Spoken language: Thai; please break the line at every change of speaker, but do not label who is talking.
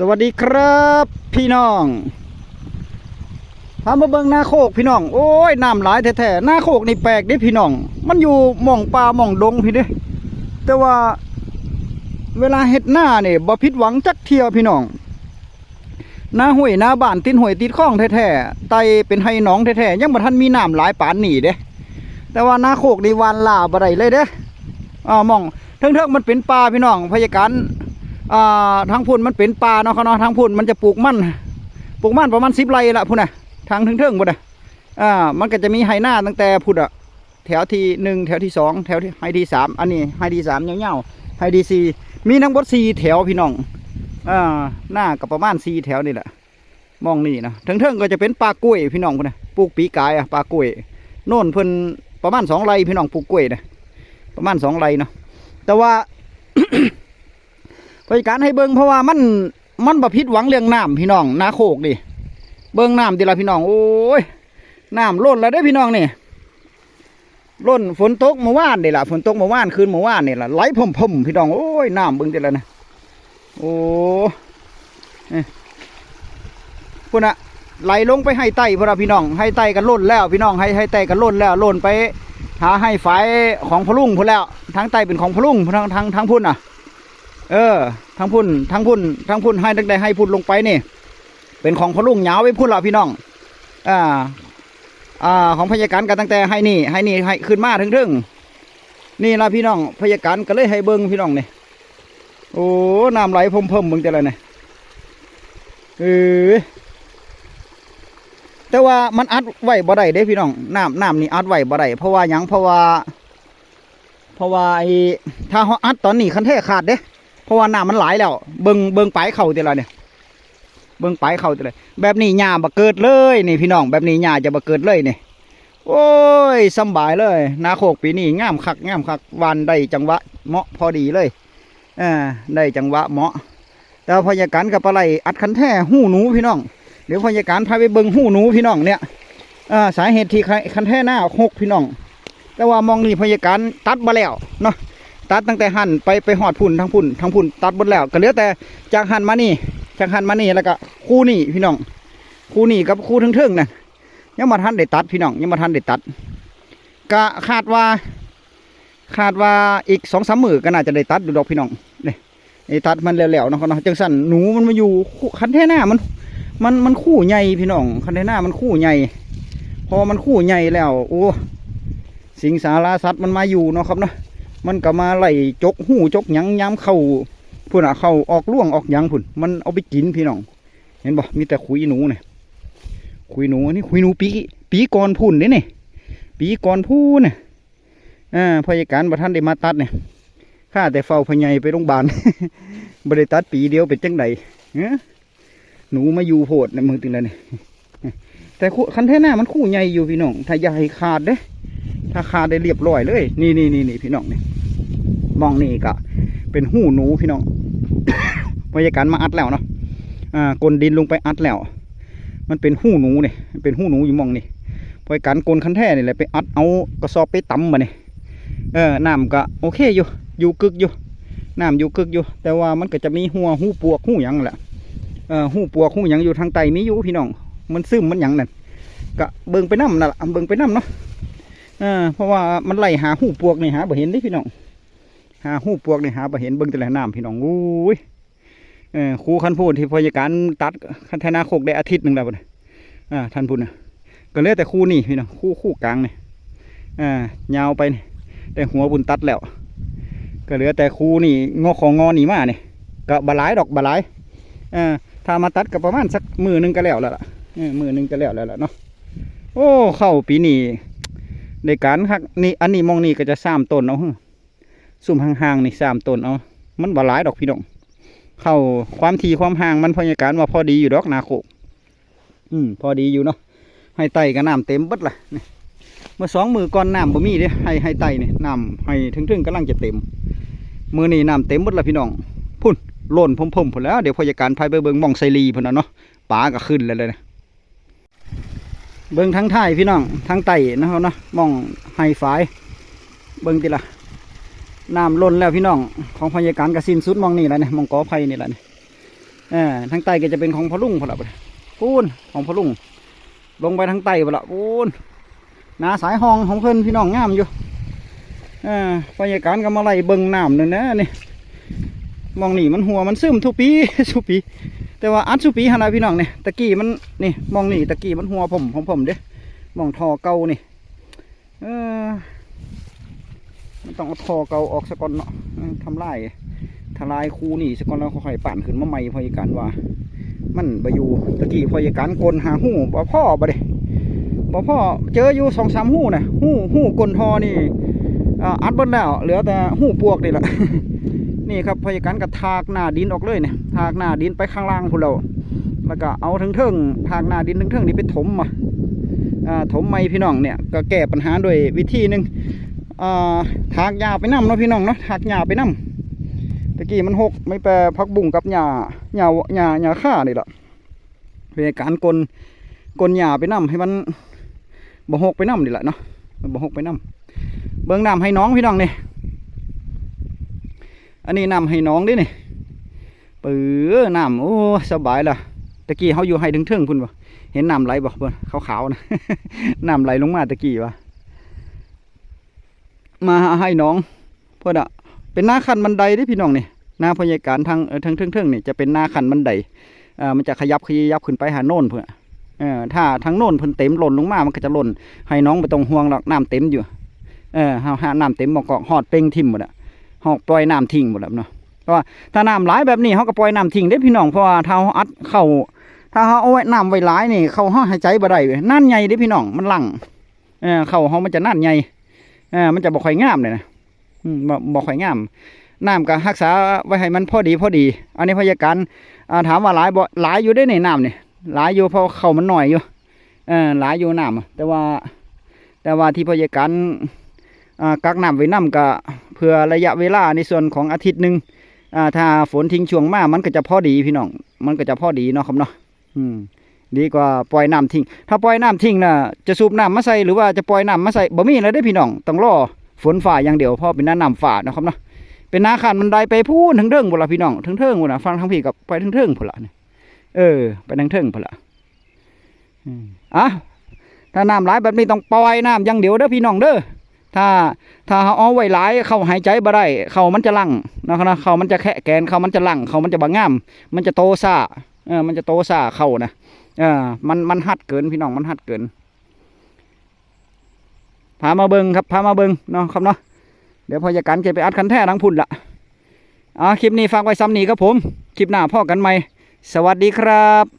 สวัสดีครับ พี่น้องพามาเบิ่งหน้าโคกพี่น้อง โอ้ยน้ำหลายแท้ๆหน้าโคกนี่แปลกด้พี่น้อง มันอยู่หม่องป่าหม่องดงพี่เด้แต่ว่าเวลาเฮ็ดหน้าเนี่ยบ่ผิดหวังจักเที่ยวพี่น้องหน้าห้วยหน้าบ้านติดห้วยติดคลองแท้ๆไตเป็นไห้หนองแท้ๆยังบ่ทันมีน้ำหลายปานนี้เด้แต่ว่าหน้าโคกนี่หวานลาบ่ได้เลยเด้อ่าหม่องเทิงๆมันเป็นป่าพี่น้องพยาการ อ่าทางพุ่นมันเป็นป่าเนาะเขาเนาะทางพุ่นมันจะปลูกมันปลูกมันประมาณสิบไร่ละพุ่นน่ะทางเทิงๆพุ่นน่ะอ่ามันก็จะมีไฮหน้าตั้งแต่พุ่นอะแถวที่หนึ่งแถวที่สองแถวที่ไฮที่สามอันนี้ไฮที่สามเงาๆไฮที่สี่มีทั้งหมดสี่แถวพี่น้องอ่าหน้าก็ประมาณสี่แถวนี่แหละมองนี่นะเทิงก็จะเป็นปลากล้วยพี่น้องพุ่นน่ะปลูกปีกายอะปลากล้วยโน่นเพิ่นประมาณสองไร่พี่น้องปลูกกล้วยนะประมาณสองไร่เนาะแต่ว่า บริการให้เบิงเพราะว่ามันมันบ่ผิดหวังเรื่องน้ำพี่น้องนาโคกดิเบิงน้ำดีละพี่น้องโอ้ยน้ำล้นแล้วเด้พี่น้องนี่ล้นฝนตกเมื่อวานนี่ล่ะฝนตกเมื่อวานคืนเมื่อวานนี่ล่ะไหลพ่มๆพี่น้องโอ้ยน้ำเบิงดีละนะโอ้พุ่นอะไหลลงไปให้ไตพุ่นอะพี่น้อง ให้ไตกันล้นแล้ว พี่น้องให้ให้ไตกันล้นแล้วล้นไปหาให้ฝายของพะลุงพุ่นแล้วทางไตเป็นของพะลุงทางทางทางพุ่นอะ เออ ทั้งพุ่นทั้งพุ่นทั้งพุ่นให้ตั้งแต่ให้พุ่นลงไปนี่ เป็นของพลุงเหยาวไว้พุ่นละพี่น้อง อ่า อ่า ของพยาการกันตั้งแต่ให้นี่ให้นี่ให้ขึ้นมาถึงถึงนี่ละพี่น้องพยาการก็เลยให้เบิ้งพี่น้องนี่โอ้น้ำไหลพมเพิ่มเบิ้งแต่ละเนี่ยเออแต่ว่ามันอัดไหวบ่ได้เด้พี่น้องน้ำน้ำนี่อัดไหวบ่ได้เพราะว่ายังเพราะว่า เพราะว่าไอ้ถ้าเขาอัดตอนนี้คันแท้ขาดเด้ เพราะว่าน้ำมันไหลแล้ว เบิงเบิงปลายเข่าแต่ละเนี่ยเบิงไปเข่าแต่ละแบบนี้หญ้าบ่เกิดเลยนี่พี่น้องแบบนี้หญ้าจะบ่เกิดเลยนี่โอ้ยสบายเลยนาโคกปีนี้งามคักงามคักวันได้จังหวะเหมาะพอดีเลยอ่าได้จังหวะเหมาะแต่พยาการกับปลาไหลอัดคันแท้หูหนูพี่น้องเดี๋ยวพยาการพาไปเบิงหูหนูพี่น้องเนี่ยอ่าสาเหตุที่คันแท้หน้าหกพี่น้อง แต่ว่ามองนี่พยาการตัดมาแล้วเนาะ ตัดตั้งแต่หั่นไปไปหอดพุ่นทั้งพุ่นทั้งพุ่นตัดหมดแล้วก็เหลือแต่จากหั่นมานี่จากหั่นมานี่แล้วก็คู่นี่พี่น้อง คู่นี่กับคู่ทั้งเทิงๆนั่นยังมาทันได้ตัดพี่น้องยังมาทันได้ตัดก็คาดว่า คาดว่าอีกสองสามมือก็น่าจะได้ตัดดูดอกพี่น้องเนี่ไอ้ตัดมันแล้วๆเนาะเนาะจังสั่นหนูมันมาอยู่คู่คันแท่หน้ามัน มันมันคู่ใหญ่พี่น้องคันแท่หน้ามันคู่ใหญ่พอมันคู่ใหญ่แล้ว โอ้สิงสาราสัตว์มันมาอยู่เนาะครับเนาะ มันก็มาไล่จกหูจกหยังย้ำเข้าพุ่นอะเข้าออกล่วงออกหยังพุ่นมันเอาไปกินพี่น้อง เห็นบ่มีแต่ขุยหนูเนี่ยขุยหนูอันนี่ขุยหนูปีปีก่อนพุ่นเนี่นี่ปีก่อนพูนเนี่ยอ่าพยาการประท่านได้มาตัดเนี่ยข้าแต่เฝ้าพญายไปโรงพยาบาลบริตัดปีเดียวเป็นจังไดหนูมาอยู่โพดในมือตึงแล้วเนี่ยแต่คันแท่หน้ามันคู่ใหญ่อยู่พี่น้องถ้าใหญ่ขาดเด้ ถ้าขาได้เรียบร้อยเลย นี่นี่นี่นี่พี่น้องนี่มองนี่ก็เป็นหูหนูพี่น้องพยาการมาอัดแล้วเนาะอ่ากลนดินลงไปอัดแล้ว มันเป็นหูหนูเนี่ยเป็นหูหนูอยู่มองนี่พยาการกลนคันแท้นี่แหละไปอัดเอากระสอบไปตำมาเนี่ยเออน้ำก็โอเคอยู่อยู่กึกอยู่น้ำอยู่กึกอยู่ แต่ว่ามันก็จะมีหัวหูปวกหูหยังแหละเออหูปวกหูหยังอยู่ทางใต้มีอยู่พี่น้อง มันซึมมันหยังนั่นก็เบิ่งไปน้ำนั่นละเบิ่งไปน้ำเนาะ อ่าเพราะว่ามันไล่หาหูปวกนี่หาบ่เห็นเดิพี่น้องหาหูปวกนี่หาบ่เห็นเบิ่งแต่ละน้ำพี่น้องอุ้ยเออครูคันพูดที่พยาการตัดคันธนาโคกได้อาทิตย์หนึ่งแล้วบ่เนี่ยอ่าท่านพูดนะก็เหลือแต่คู่นี่พี่น้องคู่คู่กลางเนี่อ่ายาวไปนี่แต่หัวบุญตัดแล้ว ก็เหลือแต่คู่นี่งอของงอหนีมาเนี่ยก็บลายดอกบลายอ่าถ้ามาตัดก็ประมาณสักมือหนึงก็แล้วแล้วล่ะมือหนึงก็แล้วแล้วล่ะเนาะโอ้เข้าปีนี้ ในการคักนี่อันนี้มองนี่ก็จะสามต้นเอาซุ่มห่างๆนี่สามต้นเอามันบ่หลายดอกพี่น้องเข้าความทีความห่างมันพยาการว่าพอดีอยู่ดอกนาโคอืมพอดีอยู่เนาะให้ไตกับน้ำเต็มบดละนี่เมื่อสองมือก่อนน้ำบ่มีเด้ให้ให้ไตเนี่ยน้ำให้ถึงๆกำลังจะเต็ม มือนี่น้ำเต็มบดละพี่น้องพุ่นล่นพุ่มๆพุ่นแล้วเดี๋ยวพยาการพายไปเบิงมองไซรีพุ่นนะเนาะปลาก็ขึ้นแล้วเลยนะ เบิ่งทั้งท้ายพี่น้องทั้งไตนะครับเนาะมองไฮไฟเบิ่งติละน้ำล้นแล้วพี่น้อง ของพยาการกระสินสุดมองนี่แหละเนี่ยมองกอไผ่นี่แหละเนี่ยเออทางใต้ก็จะเป็นของพอลุงพอละบัดปูนของพอลุงลงไปทางใต้พอละปูนนาสายห้องของเพิ่นพี่น้องงามอยู่เออบรรยากาศก็มาไล่เบิ่งน้ำนั่นนะนี่มองนี่มันหัวมันซึมทุกปีทุกปี แต่ว่าอัดสุปีฮานาพี่น้องเนี่ยตะกี้มันนี่มองนี่ตะกี้มันหัวผมของผมเด้มองทอเก่านี่เออมันต้องเอาทอเก่าออกสะก่อนเนาะทำลายทลายคูนี่สะก่อนแล้วค่อยปั่นขึ้นมาใหม่พอยการว่า มันบอยู่ตะกี้พอยการกลหาหูบ่พ่อบ่เด้บ่พ่อเจออยู่สองสามหูนะหูหูกลนทอนี่อัดเบิดแล้วเหลือแต่หูปวกนี่แหละ นี่ครับพยาการกับทากหน้าดินออกเลยเนี่ยทากหน้าดินไปข้างล่างพวกเราแล้วก็เอาทั้งเทิงทากหน้าดินทั้งเทิงนี่ไปถมมาอ่าถมไม่พี่น้องเนี่ยก็แก้ปัญหาด้วยวิธีหนึ่งอ่าทากหญ้าไปนํเนาะพี่น้องเนาะทากหญ้าไปนํตะกี้มันหกไม่แปรพักบุ้งกับหญ้าหญ้าหญ้าหญ้าข้านี่แหละพยาการกลกลหญ้าไปนํให้มันบ่หกไปนํนี่แหละเนาะบ่หกไปนํเบิ่งน้ำให้น้องพี่น้องเนี่ อันนี้นำให้น้องเดินี่ปื้อน้ำโอ้สบายละตะกี้เขาอยู่ให้ถึงเทิงพุ่นบ่เห็นน้ำไหลบ่เบิ่นขาวๆนะน้ำไหลลงมาตะกี้วะมาให้น้องเพื่อนอะเป็นหน้าคันบันไดเด้พี่น้องนี่หน้าพยาการทางเออทางเทิงๆนี่จะเป็นหน้าคันบันไดอ่ามันจะขยับขยับขึ้นไปหาโน่นเพื่อเออถ้าทางโน่นเพิ่นเต็มหล่นลงมามันก็จะหล่นให้น้องไปตรงห่วงหรอกน้ำเต็มอยู่เออหาหาน้ำเต็มบอกก็หอดเป่งทิ่มหมดอะ หอกปล่อยน้ำทิ้งหมดแล้วเนาะเพราะว่าถ้าน้ำหลายแบบนี้เขาก็ปล่อยน้ำทิ้งได้พี่น้องเพราะว่าถ้าเขาอัดเข้าถ้าเขาเอาไว้น้ำไว้หลายนี่เขาห้าหายใจบ่ได้เว้ยนั่นใหญ่เด้พี่น้องมันหลังเออเข้าเขามันจะนั่นใหญ่เออมันจะบ่ค่อยงามเลยนะอืมบ่บ่ค่อยงามน้ำก็รักษาไว้ให้มันพอดีพอดี อันนี้พยาการอ่าถามว่าหลายบ่หลายอยู่ได้ในน้ำนี่หลายอยู่เพราะเข้ามันหน่อยอยู่เออหลายอยู่น้ำแต่ว่า แต่ว่าที่พยาการ กักน้ำไว้น้ำก็เพื่อระยะเวลาในส่วนของอาทิตย์หนึ่งถ้าฝนทิ้งช่วงมามันก็จะพอดีพี่น้อง มันก็จะพอดีเนาะครับเนาะดีกว่าปล่อยน้ำทิ้ง ถ้าปล่อยน้ำทิ้งน่ะจะสูบน้ำมาใส่หรือว่าจะปล่อยน้ำมาใส่บ่มีแล้วได้พี่น้องต้องรอฝนฝ่าอย่างเดียวพราะเป็นหน้าน้ำฝ่านะครับเนาะเป็นนาขันมันไดไปพูนถึงเทิงพุ่นละพี่น้องถึงเทิงพุ่นละฟังทางพี่กับไปถึงเทิงพุ่นละเนี่ยเออ ไปทางเทิงพุ่นละอะถ้าน้ำไหลแบบนี้ต้องปล่อยน้ำอย่างเดียวเด้อพี่น้องเด้อ ถ้าถ้าเขาอาไว้หลายเขาหายใจบ่ได้ เขามันจะลั่งนะครับนะเขามันจะแคะแกนเขามันจะลั่งเขามันจะบางงาม มันจะโตซ่าเออมันจะโตซ่าเขานะเออมันมันหัดเกินพี่น้องมันหัดเกินพามาเบิงครับพามาเบิงเนาะครับเนาะเดี๋ยวพอจะกันจะไปอัดคันแท้ทั้งพุ่นละอ่าคลิปนี้ฝากไว้ซ้ำนี้ครับผม คลิปหน้าพ่อกันใหม่ สวัสดีครับ